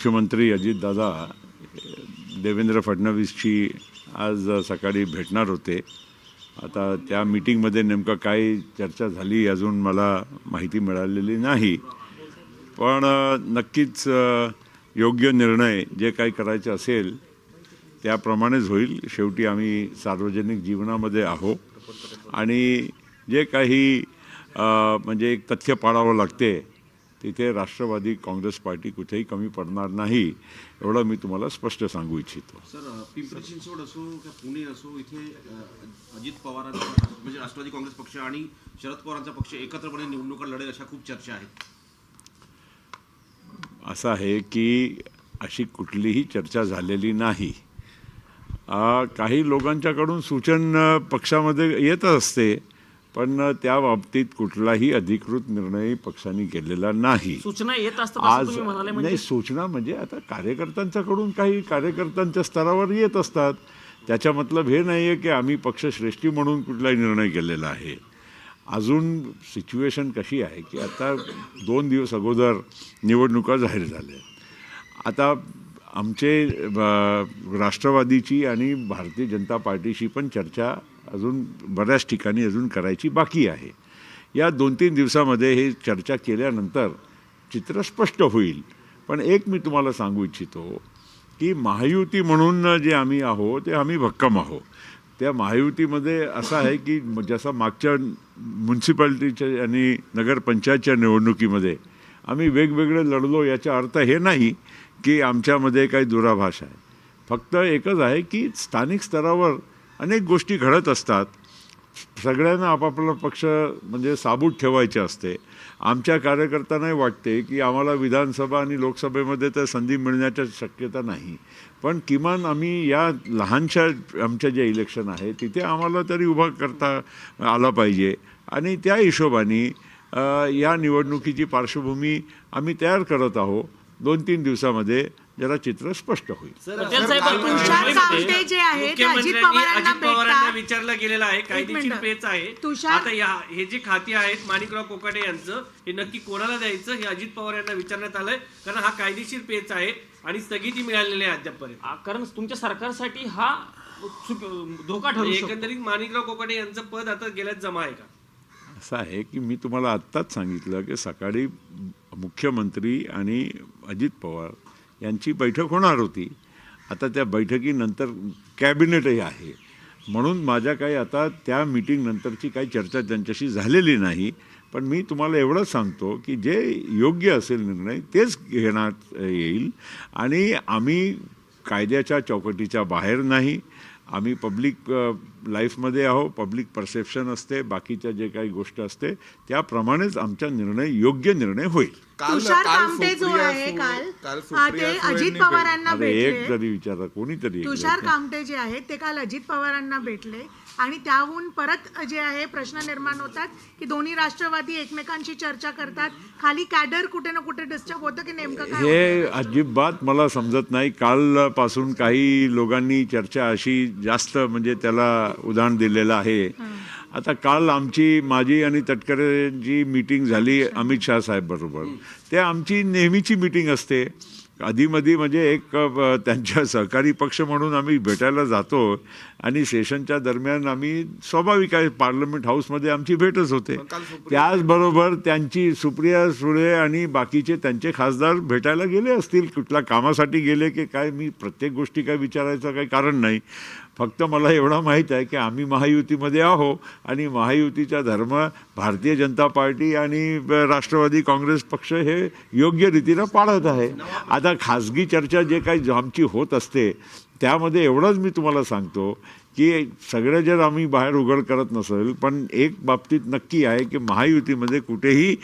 मुख्यमंत्री अजितदादा देवेंद्र फडणवीसची आज सकाळी भेटणार होते. आता त्या मीटिंगमध्ये नेमकं काय चर्चा झाली अजून मला माहिती मिळालेली नाही. पण नक्कीच योग्य निर्णय जे काही करायचे असेल त्याप्रमाणेच होईल. शेवटी आम्ही सार्वजनिक जीवनामध्ये आहो आणि जे काही म्हणजे एक तथ्य पाळावं लागते तिथे राष्ट्रवादी काँग्रेस पार्टी कुठेही कमी पडणार नाही एवढं मी तुम्हाला स्पष्ट सांगू इच्छितो. सर पिंपरी चिंचवड असो किंवा पुणे असो इथे अजित पवारांचा म्हणजे राष्ट्रवादी काँग्रेस पक्ष आणि शरद पवारांचा पक्ष एकत्रपणे निवडणुका लढेल अशा खूप चर्चा आहेत. असं आहे की अशी कुठलीही चर्चा झालेली नाही. काही लोकांच्याकडून सूचन पक्षामध्ये येत असते. पण त्या बाबतीत कुठलाही अधिकृत निर्णय पक्षाने केलेला नाही. सूचना येत आज म्हणाले नाही म्हणजे सूचना म्हणजे आता कार्यकर्त्यांच्याकडून काही कार्यकर्त्यांच्या स्तरावर येत असतात. त्याच्या मतलब हे नाही आहे की आम्ही पक्षश्रेष्ठी म्हणून कुठलाही निर्णय केलेला आहे. अजून सिच्युएशन कशी आहे की आता दोन दिवस अगोदर निवडणुका जाहीर झाल्या. आता आमचे राष्ट्रवादीची आणि भारतीय जनता पार्टीशी पण चर्चा अजून बऱ्याच ठिकाणी अजून करायची बाकी आहे. या दोन तीन दिवसामध्ये हे चर्चा केल्यानंतर चित्र स्पष्ट होईल. पण एक मी तुम्हाला सांगू इच्छितो की महायुती म्हणून जे आम्ही आहो ते आम्ही भक्कम आहो त्या महायुतीमध्ये असं आहे की जसा मागच्या म्युन्सिपाल्टीच्या आणि नगरपंचायतच्या निवडणुकीमध्ये आम्ही वेगवेगळे लढलो याचा अर्थ हे नाही की आमच्यामध्ये काही दुराभास आहे. फक्त एकच आहे की स्थानिक स्तरावर अनेक गोष्टी घडत असतात. सगळ्यांना आपापला पक्ष म्हणजे साबूत ठेवायचे असते. आमच्या कार्यकर्त्यांनाही वाटते की आम्हाला विधानसभा आणि लोकसभेमध्ये तर संधी मिळण्याच्या शक्यता नाही. पण किमान आम्ही या लहानशा आमच्या जे इलेक्शन आहे तिथे आम्हाला तरी उभा करता आला पाहिजे. आणि त्या हिशोबाने या निवडणुकीची पार्श्वभूमी आम्ही तयार करत आहोत. दोन तीन दिवसामध्ये जरा चित्र स्पष्ट होईल. तुषार जे आहेत अजित मुख्यमंत्र्यांनी पवारांना विचारलं गेलेलं आहे. कायदेशीर. पेच आहे आता या हे जे खाती आहेत माणिकराव कोकाटे यांचं हे नक्की कोणाला द्यायचं हे अजित पवार यांना विचारण्यात आलंय. कारण हा कायदेशीर पेच आहे आणि स्थगिती मिळालेली आहे अद्यापपर्यंत. कारण तुमच्या सरकारसाठी हा धोका ठरू शकतो. एकंदरीत माणिकराव कोकाटे यांचं पद आता गेल्यात जमा आहे का? असं आहे की मी तुम्हाला आत्ताच सांगितलं की सकाळी मुख्यमंत्री आणि अजित पवार यांची बैठक होणार होती. आता त्या बैठकीनंतर कॅबिनेटही आहे. म्हणून माझ्या काही आता त्या मीटिंगनंतरची काही चर्चा त्यांच्याशी झालेली नाही. पण मी तुम्हाला एवढंच सांगतो की जे योग्य असेल निर्णय तेच घेण्यात येईल. आणि आम्ही कायद्याच्या चौकटीच्या बाहेर नाही. आम्ही पब्लिक लाईफमध्ये आहो पब्लिक परसेप्शन असते बाकीच्या जे काही गोष्ट असते त्याप्रमाणेच आमचा निर्णय योग्य निर्णय होईल. तुषार कामटे जो आहे काल हा, ते अजित पवारांना अरे एक भेटले. जरी विचारा कोणीतरी एक तुषार जरी. कामटे जे आहेत ते काल अजित पवारांना भेटले आणि त्याहून परत जे आहे प्रश्न निर्माण होतात की दोन्ही राष्ट्रवादी एकमेकांशी चर्चा करतात. खाली कॅडर कुठे ना कुठे डिस्टर्ब होतं की नेमकं काय हे अजिबात मला समजत नाही. कालपासून काही लोकांनी चर्चा अशी जास्त म्हणजे त्याला उदाहरण दिलेलं आहे. आता काल आमची माझी आणि तटकरेंची मीटिंग झाली अमित शाह साहेब बरोबर. ते आमची नेहमीची मीटिंग असते. आधीमधी म्हणजे एक त्यांच्या सहकारी पक्ष म्हणून आम्ही भेटायला जातो. आणि सेशनच्या दरम्यान आम्ही स्वाभाविक आहे पार्लमेंट हाऊसमध्ये आमची भेटच होते. त्याचबरोबर त्यांची सुप्रिया सुळे आणि बाकीचे त्यांचे खासदार भेटायला गेले असतील कुठल्या कामासाठी गेले की काय मी प्रत्येक गोष्टी काय विचारायचं काही कारण नाही. फक्त मला एवढा माहीत आहे की आम्ही महायुतीमध्ये आहो आणि महायुतीचा धर्म भारतीय जनता पार्टी आणि राष्ट्रवादी काँग्रेस पक्ष हे योग्य रीतीनं पाळत आहे. आता खाजगी चर्चा जे काही आमची होत असते त्यामध्ये एवढंच मी तुम्हाला सांगतो की सगळं जर आम्ही बाहेर उघड करत नसेल पण एक बाबतीत नक्की आहे की महायुतीमध्ये कुठेही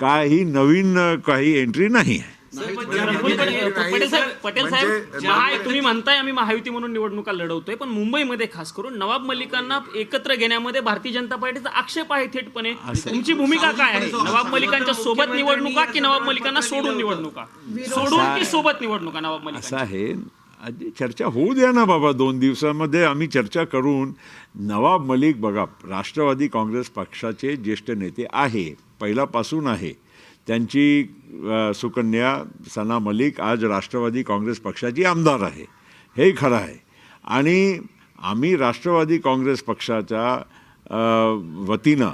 काही नवीन काही एंट्री नाही आहे. पटेल साहेब पटेल साहेब महा- तुम्ही म्हणताय आम्ही महायुती म्हणून निवडणुका लढवतोय पण मुंबईमध्ये खास करून नवाब मलिकांना एकत्र घेण्यामध्ये भारतीय जनता पार्टीचा आक्षेप आहे थेटपणे. तुमची भूमिका काय आहे? नवाब मलिकांच्या सोबत निवडणुका की नवाब मलिकांना सोडून निवडणुका? सोडून की सोबत निवडणुका नवाब मलिक असं आहे. चर्चा होऊ द्या ना बाबा दोन दिवसामध्ये आम्ही चर्चा करून. नवाब मलिक बघा राष्ट्रवादी काँग्रेस पक्षाचे ज्येष्ठ नेते आहे पहिल्यापासून आहे. त्यांची सुकन्या सना मलिक आज राष्ट्रवादी काँग्रेस पक्षाची आमदार आहे. हे खरं आहे. आणि आम्ही राष्ट्रवादी काँग्रेस पक्षाच्या वतीनं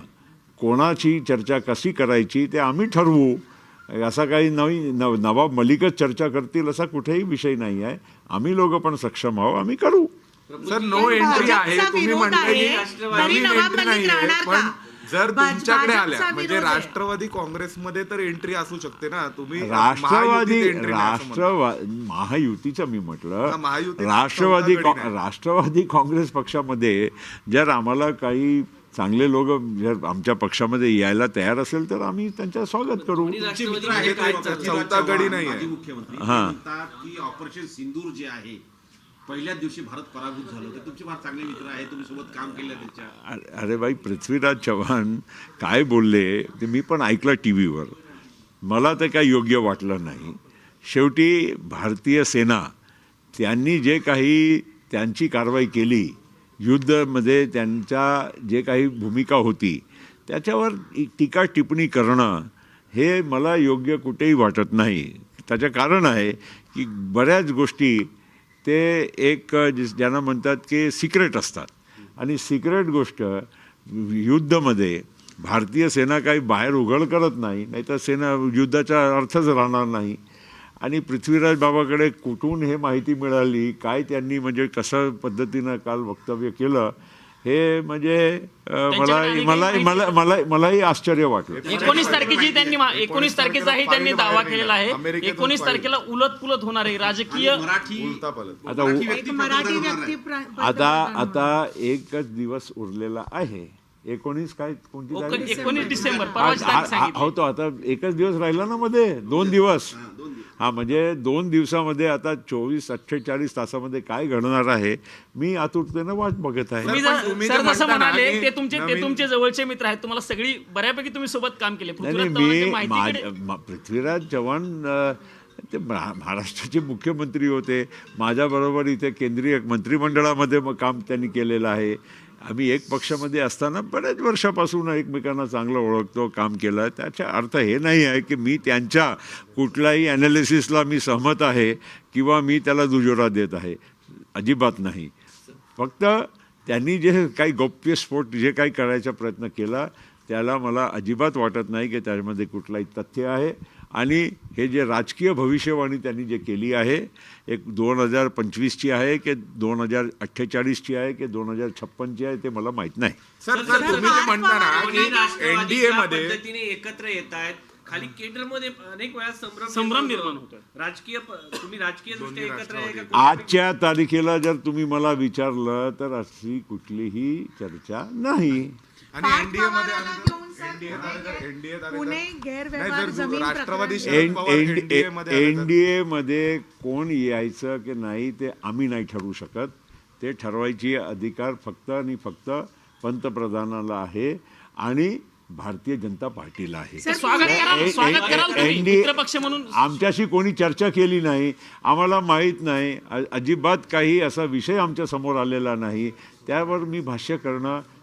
कोणाची चर्चा कशी करायची ते आम्ही ठरवू. असा काही नवी नव नवाब मलिकच चर्चा करतील असा कुठेही विषय नाही आहे आम्ही लोक पण सक्षम आहोत आम्ही करू सर नो एंट्री आहे तुम्ही म्हणताय पण का? जर तुमच्याकडे आल्या म्हणजे. राष्ट्रवादी काँग्रेसमध्ये तर एंट्री असू शकते ना तुम्ही राष्ट्रवादी महायुतीत entry नाही असं म्हणता. राष्ट्रवा महायुतीचं मी म्हटलं राष्ट्रवादी. राष्ट्रवादी काँग्रेस पक्षामध्ये जर आम्हाला काही चांगले लोक जर आमच्या पक्षामध्ये यायला तयार असेल तर आम्ही त्यांचं स्वागत करू. काय चौथा गडी हां. ऑपरेशन सिंदूर जे आहे पहिल्याच दिवशी भारत पराभूत झालं ते तुमचे फार चांगले मित्र आहेत तुम्ही सोबत काम केलं त्याच्या. अरे अरे बाई पृथ्वीराज चव्हाण काय बोलले ते मी पण ऐकलं टी व्हीवर मला ते काही योग्य वाटलं नाही. शेवटी भारतीय सेना त्यांनी जे काही त्यांची कारवाई केली युद्धमध्ये त्यांच्या जे काही भूमिका होती त्याच्यावर टीका टिप्पणी करणं हे मला योग्य कुठेही वाटत नाही. त्याचं कारण आहे की बऱ्याच गोष्टी ते एक जिस- ज्यांना म्हणतात की सिक्रेट असतात. आणि सिक्रेट गोष्ट युद्धमध्ये भारतीय सेना काही बाहेर उघड करत नाही नाहीतर सेना युद्धाचा अर्थच राहणार नाही. आणि पृथ्वीराज बाबाकडे कुठून हे माहिती मिळाली? काय त्यांनी म्हणजे कसं पद्धतीनं काल वक्तव्य केलं? हे म्हणजे मला मला मला मला मलाही आश्चर्य वाटलं. एकोणीस तारखेची त्यांनी एकोणीस तारखेचाही त्यांनी दावा केलेला आहे. एकोणीस. तारखेला उलट पुलट. होणार आहे राजकीय मराठी उलटा पालट. आता आता आता एकच दिवस उरलेला आहे. एकोणीस काय कोणती? एकोणीस डिसेंबर आज- परवाची तारीख हा- हा- सांगितली. हो तो आता एकच दिवस राहिला ना मध्ये. दोन दिवस. हा म्हणजे दोन दिवसामध्ये आता चोवीस अठ्ठेचाळीस तासामध्ये काय घडणार आहे मी आतुरतेनं वाट बघत आहे. म्हणाले ते तुमचे ते तुमचे जवळचे मित्र आहेत तुम्हाला सगळी बऱ्यापैकी तुम्ही सोबत काम केले. नाही मी पृथ्वीराज चव्हाण ते महा- महाराष्ट्राचे मुख्यमंत्री होते. माझ्याबरोबर इथे केंद्रीय मंत्रिमंडळामध्ये मग काम त्यांनी केलेलं आहे. आम्ही एक पक्षामध्ये असताना बऱ्याच वर्षापासून एकमेकांना चांगलं ओळखतो काम केलं आहे त्याचा अर्थ हे नाही आहे की मी त्यांच्या कुठल्याही ॲनालिसिसला मी सहमत आहे किंवा मी त्याला दुजोरा देत आहे. अजिबात नाही. फक्त त्यांनी जे काही गौप्यस्फोट जे काही करायचा प्रयत्न केला त्याला मला अजिबात वाटत नाही की त्याच्यामध्ये कुठलाही तथ्य आहे. आणि हे जे राजकीय भविष्यवाणी त्यांनी जे केली आहे एक दोन हजार पंचवीसची आहे की दोन हजार अठ्ठेचाळीसची आहे की दोन हजार छप्पनची आहे ते मला माहीत नाही. सर सर तुम्ही जे म्हणता ना की एनडीए मध्ये पद्धतीने एकत्र येत आहेत. खाली केंद्रमध्ये अनेक वेळा संभ्रम संभ्रम होतो. निर्माण. राजकीय प- तुम्ही राजकीय दृष्ट्या एकत्र आहे का? आजच्या तारखेला जर तुम्ही मला विचारलं तर अशी कुठलीही चर्चा नाही. आणि एनडीए मध्ये एनडीए मध्ये कोण यायचं की नाही ते आम्ही नाही ठरवू शकत. ते ठरवायची अधिकार फक्त आणि फक्त पंतप्रधानाला आहे आणि भारतीय जनता पार्टीला आहे. ते स्वागत कराल ए- स्वागत ए- कराल तुम्ही NDA मित्रपक्ष म्हणून. आमच्याशी कोणी चर्चा केली नाही आम्हाला माहीत नाही अजिबात काही असा विषय आमच्यासमोर आलेला नाही. त्यावर मी भाष्य करणं